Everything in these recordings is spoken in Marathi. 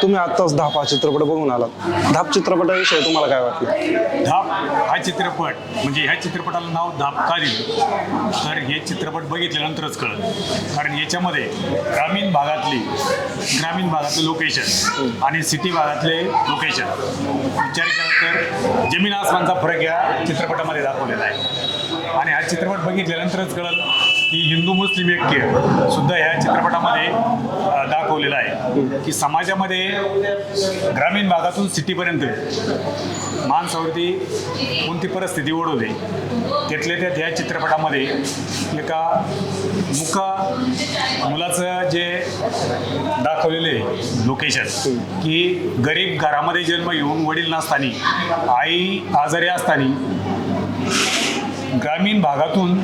तुम्ही आत्ताच धाप हा चित्रपट बघून आलात. धाप चित्रपटाविषयी तुम्हाला काय वाटलं धाप हा चित्रपट म्हणजे ह्या चित्रपटाला नाव धाप का दिलं तर हे चित्रपट बघितल्यानंतरच कळत कारण याच्यामध्ये ग्रामीण भागातली ग्रामीण भागातलं लोकेशन आणि सिटी भागातले लोकेशन. विचार केला तर जमीन आसमानचा फरक या चित्रपटामध्ये दाखवलेला आहे. आणि हा चित्रपट बघितल्यानंतरच कळलं. की हिंदू मुस्लिम ऐक्य सुद्धा ह्या चित्रपटामध्ये दाखवलेलं आहे. की समाजामध्ये ग्रामीण भागातून सिटीपर्यंत माणसावरती कोणती परिस्थिती ओढवते त्यातल्या त्यात ह्या चित्रपटामध्ये एका मुका मुलाचं जे दाखवलेले लोकेशन की गरीब घरामध्ये जन्म येऊन वडील नसताना आई आजारी असताना ग्रामीण भागातून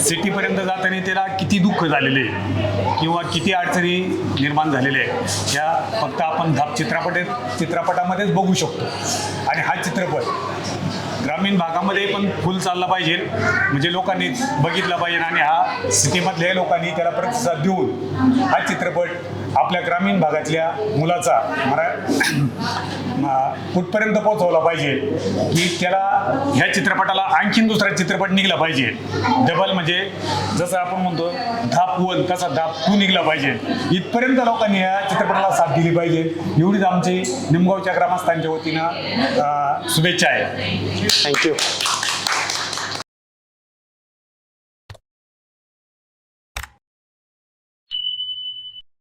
सिटीपर्यंत जाताना त्याला किती दुःख झालेले आहे? किंवा किती अडचणी निर्माण झालेल्या आहेत? ह्या फक्त आपण धाप चित्रपट चित्रपटामध्येच बघू शकतो. आणि हा चित्रपट ग्रामीण भागामध्ये पण फुल चालला पाहिजे. म्हणजे लोकांनी बघितला पाहिजे आणि हा सिटीमधल्या लोकांनी त्याला प्रतिसाद देऊन हा चित्रपट आपल्या ग्रामीण भागातल्या मुलाचा मरा कुठपर्यंत पोहोचवला पाहिजे की त्याला ह्या चित्रपटाला आणखीन दुसरा चित्रपट निघला पाहिजे. डबल म्हणजे जसं आपण म्हणतो धाप वन कसा धाप टू निघला पाहिजे. इथपर्यंत लोकांनी या चित्रपटाला साथ दिली पाहिजे. एवढीच आमची निमगावच्या ग्रामस्थांच्या वतीनं शुभेच्छा आहे. थँक्यू